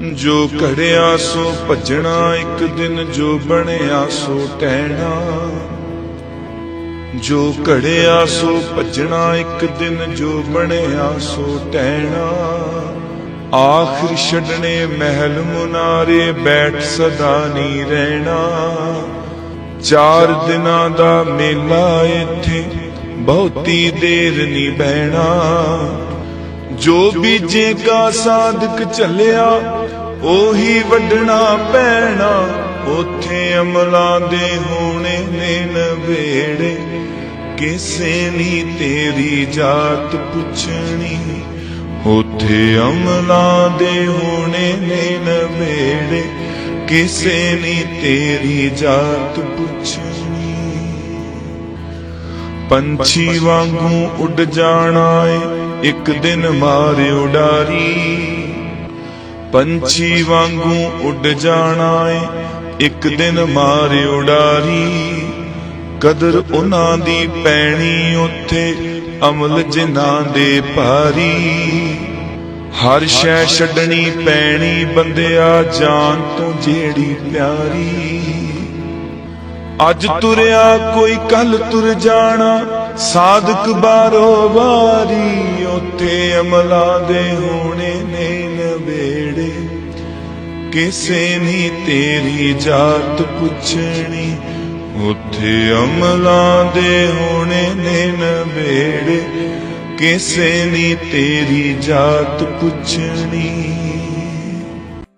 ਜੋ ਘੜਿਆ ਸੋ ਭਜਣਾ, ਇੱਕ ਦਿਨ ਜੋ ਬਣਿਆ ਸੋ ਟਹਿਣਾ। ਜੋ ਘੜਿਆ ਸੋ ਭਜਣਾ, ਇੱਕ ਦਿਨ ਜੋ ਬਣਿਆ ਸੋ ਟਹਿਣਾ। ਆਖਰ ਛੱਡਣੇ ਮਹਿਲ ਮੁਨਾਰੇ, ਬੈਠ ਸਦਾ ਨਹੀਂ ਰਹਿਣਾ। ਚਾਰ ਦਿਨਾਂ ਦਾ ਮੇਲਾ ਇੱਥੇ ਬਹੁਤੀ ਦੇਰ ਨਹੀਂ ਬਹਿਣਾ। ਜੋ ਬੀਜੇਗਾ ਸਾਧਕ ਚੱਲਿਆ ਉਹੀ ਵੱਢਣਾ ਪੈਣਾ। ਉਥੇ ਅਮਲਾਂ ਦੇ ਹੋਣੇ ਨੇ ਨਵੇੜੇ ਕਿਸੇ ਨਹੀਂ ਤੇਰੀ ਜਾਤ ਪੁੱਛਣੀ। ਉਥੇ ਅਮਲਾਂ ਦੇ ਹੋਣੇ ਨੇ ਨਵੇੜੇ ਕਿਸੇ ਨਹੀਂ ਤੇਰੀ ਜਾਤ ਪੁੱਛਣੀ। ਪੰਛੀ ਵਾਂਗੂ ਉੱਡ ਜਾਣਾ ਏ ਇੱਕ ਦਿਨ ਮਾਰ ਉਡਾਰੀ। ਪੰਛੀ ਵਾਂਗੂ ਉੱਡ ਜਾਣਾ ਏ, ਇੱਕ ਦਿਨ ਮਾਰ ਉਡਾਰੀ। ਕਦਰ ਉਹਨਾਂ ਦੀ ਪੈਣੀ ਉੱਥੇ, ਅਮਲ ਜਿਨ੍ਹਾਂ ਦੇ ਭਾਰੀ। ਹਰ ਸ਼ੈ ਛੱਡਣੀ ਪੈਣੀ ਬੰਦਿਆ ਜਾਨ ਤੂੰ ਜਿਹੜੀ ਪਿਆਰੀ। ਅੱਜ ਤੁਰਿਆ ਕੋਈ ਕੱਲ ਤੁਰ ਜਾਣਾ, ਸਾਧਕ ਬਾਰੋ ਵਾਰੀ। ਉਥੇ ਅਮਲਾ ਦੇ ਹੋਣੇ ਨੇ ਨਵੇੜੇ। ਕਿਸੇ ਨਹੀਂ ਤੇਰੀ ਜਾਤ ਪੁੱਛਣੀ, ਉਥੇ ਅਮਲਾ ਦੇ ਹੋਣੇ ਨੇ ਨਵੇੜੇ। ਕਿਸੇ ਨਹੀਂ ਤੇਰੀ ਜਾਤ ਪੁੱਛਣੀ।